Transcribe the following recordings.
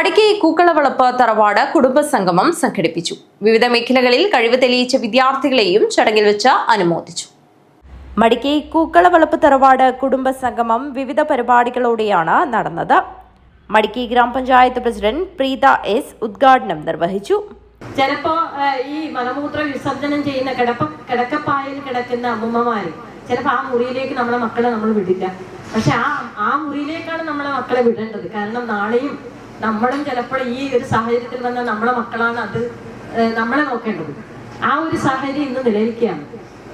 മടിക്കൈ കൂക്കളവളപ്പ് തറവാട് കുടുംബസംഗമം സംഘടിപ്പിച്ചു. വിവിധ മേഖലകളിൽ കഴിവ് തെളിയിച്ച വിദ്യാർത്ഥികളെയും ചടങ്ങിൽ വെച്ച് അനുമോദിച്ചു. മടിക്കൈ കൂക്കളവളപ്പ് തറവാട് കുടുംബസംഗമം വിവിധ പരിപാടികളോടെയാണ് നടന്നത്. മടിക്കൈ ഗ്രാമപഞ്ചായത്ത് പ്രസിഡന്റ് പ്രീത എസ് ഉദ്ഘാടനം നിർവഹിച്ചു. ചിലപ്പോ ഈ മലമൂത്ര വിസർജനം ചെയ്യുന്ന കിടപ്പ കിടക്കപ്പായയിൽ കിടക്കുന്ന അമ്മമാര് ചിലപ്പോ ആ മുറിയിലേക്ക് നമ്മളെ മക്കളെ നമ്മൾ വിടില്ല. പക്ഷെ ആ ആ മുറിയിലേക്കാണ് നമ്മളെ മക്കളെ വിടേണ്ടത്. കാരണം നാളെയും നമ്മളും ചിലപ്പോൾ ഈ ഒരു സാഹചര്യത്തിൽ വന്ന നമ്മളെ മക്കളാണ് അത് നമ്മളെ നോക്കേണ്ടത്. ആ ഒരു സാഹചര്യം ഇന്ന് നിലനിൽക്കുകയാണ്.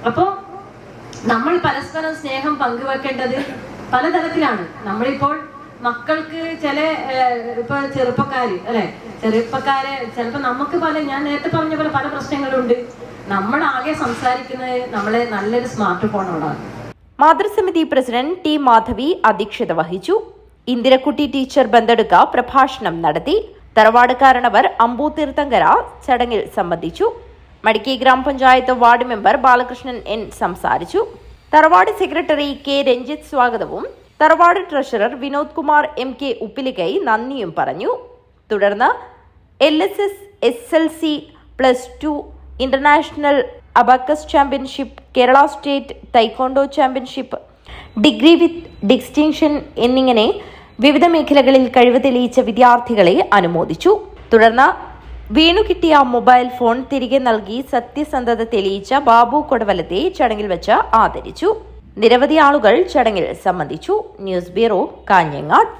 അപ്പോ നമ്മൾ പരസ്പരം സ്നേഹം പങ്കുവെക്കേണ്ടത് പലതരത്തിലാണ്. നമ്മളിപ്പോൾ മക്കൾക്ക് ചില ഇപ്പൊ ചെറുപ്പക്കാര് അല്ലെ? ചെറുപ്പക്കാരെ ചിലപ്പോ നമുക്ക് പല ഞാൻ നേരത്തെ പറഞ്ഞ പോലെ പല പ്രശ്നങ്ങളുണ്ട്. നമ്മളാകെ സംസാരിക്കുന്നത് നമ്മളെ നല്ലൊരു സ്മാർട്ട് ഫോണോടാണ്. മാതൃസമിതി പ്രസിഡന്റ് ടി മാധവി അധ്യക്ഷത വഹിച്ചു. ഇന്ദിരക്കുട്ടി ടീച്ചർ ബന്തെടുക്ക പ്രഭാഷണം നടത്തി. തറവാട് കാരണവർ തീർത്ഥങ്കര ചടങ്ങിൽ സംബന്ധിച്ചു. മടിക്കി ഗ്രാമപഞ്ചായത്ത് വാർഡ് മെമ്പർ ബാലകൃഷ്ണൻ എൻ സംസാരിച്ചു. തറവാട് സെക്രട്ടറി കെ രഞ്ജിത്ത് സ്വാഗതവും. തറവാട് treasurer Vinod Kumar M K Uppilikkai നന്ദിയും പറഞ്ഞു. തുടർന്ന് L S S S L C plus two international abacus championship Kerala state taekwondo championship degree with distinction എന്നിങ്ങനെ വിവിധ മേഖലകളിൽ കഴിവ് തെളിയിച്ച വിദ്യാർത്ഥികളെ അനുമോദിച്ചു. തുടർന്ന് വീണു കിട്ടിയ മൊബൈൽ ഫോൺ തിരികെ നൽകി സത്യസന്ധത തെളിയിച്ച ബാബു കൊടവലത്തെ ചടങ്ങിൽ വെച്ച് ആദരിച്ചു. നിരവധി ആളുകൾ ചടങ്ങിൽ സംബന്ധിച്ചു. News bureau Kanhangad.